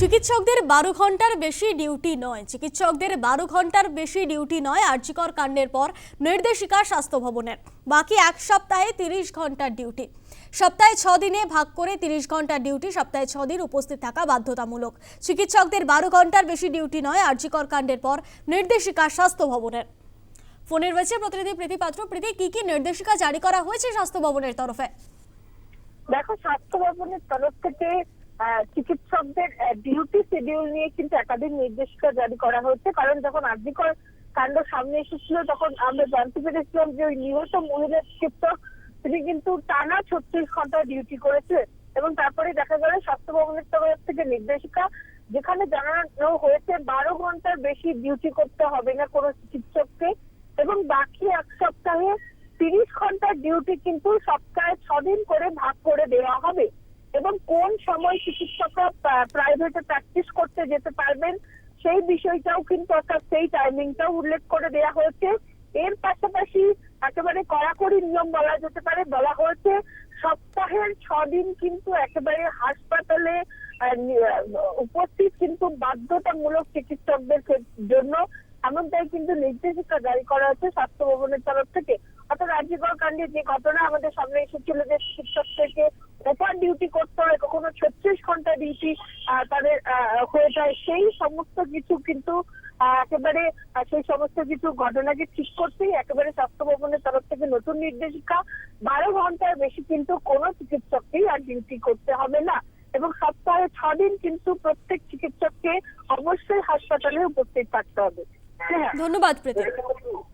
চিকিৎসকদের বারো ঘণ্টার বেশি ডিউটি নয়। চিকিৎসকদের বারো ঘণ্টার বেশি ডিউটি নয় আর্যিকর কাণ্ডের পর নির্দেশিকা স্বাস্থ্য ভবনের বাকি এক সপ্তাহে তিরিশ ঘণ্টার ডিউটি। সপ্তাহে ছ দিনে ভাগ করে তিরিশ ঘণ্টার ডিউটি সপ্তাহে ছ দিন উপস্থিত থাকা বাধ্যতামূলক। চিকিৎসকদের বারো ঘণ্টার বেশি ডিউটি নয় আর্যিকর কাণ্ডের পর নির্দেশিকা স্বাস্থ্য ভবনের ফোনে রয়েছে প্রতিনিধি প্রীতি পাত্র। প্রীতি, কি কি নির্দেশিকা জারি করা হয়েছে স্বাস্থ্য ভবনের তরফে? দেখো স্বাস্থ্য ভবনের তরফ থেকে চিকিৎসকদের ডিউটি শিডিউল নিয়ে কিন্তু একাধিক নির্দেশিকা জারি করা হয়েছে। কারণ যখন আর্থিকর কাণ্ড সামনে এসেছিল, তখন আমরা জানতে পেরেছিলাম যে ওই নিহত মহিলা চিকিৎসক তিনি কিন্তু টানা ছত্রিশ ঘণ্টা ডিউটি করেছে এবং তারপরে দেখা গেল, স্বাস্থ্য ভবনের তরফ থেকে নির্দেশিকা, যেখানে জানানো হয়েছে, বারো ঘণ্টার বেশি ডিউটি করতে হবে না কোনো চিকিৎসককে। এবং বাকি এক সপ্তাহে তিরিশ ঘণ্টার ডিউটি কিন্তু সপ্তাহে ছদিন করে ভাগ করে দেওয়া হবে। এবং কোন সময় চিকিৎসকরা প্রাইভেটে প্র্যাকটিস করতে যেতে পারবেন, সেই বিষয়টাও কিন্তু অর্থাৎ সেই টাইমিংটাও উল্লেখ করে দেওয়া হয়েছে। এর পাশাপাশি একেবারে কড়াকড়ি নিয়ম বলা যেতে পারে, বলা হয়েছে, সপ্তাহের ছদিন কিন্তু একেবারে হাসপাতালে উপস্থিত কিন্তু বাধ্যতামূলক চিকিৎসকদের জন্য এমনটাই কিন্তু নির্দেশিকা জারি করা হয়েছে স্বাস্থ্য ভবনের তরফ থেকে। অর্থাৎ রাজ্যকর কাণ্ডে যে ঘটনা আমাদের সামনে এসেছিল যে শিক্ষক থেকে ওভার ডিউটি করতে হয় কখনো ঘণ্টা তাদের হয়ে যায়। সেই সমস্ত কিছু কিন্তু একেবারে সেই সমস্ত কিছু ঘটনাকে ঠিক করতেই একেবারে স্বাস্থ্য ভবনের তরফ থেকে নতুন নির্দেশিকা। বারো ঘণ্টার বেশি কিন্তু কোনো চিকিৎসককেই আর ডিউটি করতে হবে না। এবং সপ্তাহে ছ দিন কিন্তু প্রত্যেক চিকিৎসককে অবশ্যই হাসপাতালে উপস্থিত থাকতে হবে। হ্যাঁ। ধন্যবাদ, প্রীতি।